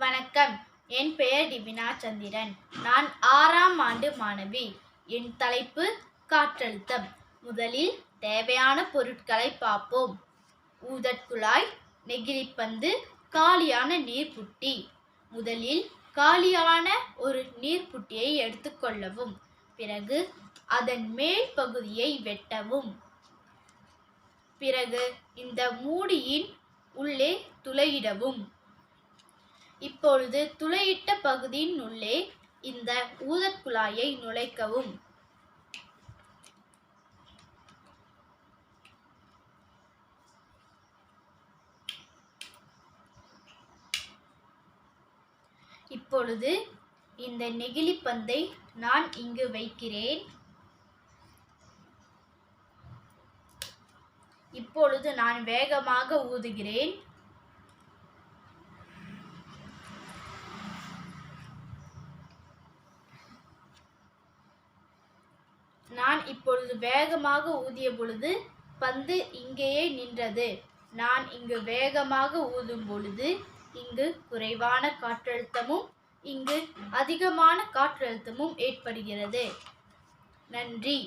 வணக்கம். என் பெயர் டிபினா சந்திரன். நான் ஆறாம் ஆண்டு மாணவி. என் தலைப்பு காற்றழுத்தம். முதலில் தேவையான பொருட்களை பார்ப்போம். ஊதற்குழாய் நெகிழிப்பந்து காலியான நீர்புட்டி முதலில் காலியான ஒரு நீர்புட்டியை எடுத்துக்கொள்ளவும் பிறகு அதன் மேல் பகுதியை வெட்டவும். பிறகு இந்த மூடியின் உள்ளே துளையிடவும். இப்பொழுது துளையிட்ட பகுதியின் உள்ளே இந்த ஊதற்குழாயை நுழைக்கவும். இப்பொழுது இந்த நெகிழி பந்தை நான் இங்கு வைக்கிறேன். இப்பொழுது நான் வேகமாக ஊதுகிறேன் நான் இப்பொழுது வேகமாக ஊதிய பொழுது பந்து இங்கேயே நின்றது. நான் இங்கு வேகமாக ஊதும் பொழுது இங்கு குறைவான காற்றழுத்தமும் இங்கு அதிகமான காற்றழுத்தமும் ஏற்படுகிறது. நன்றி.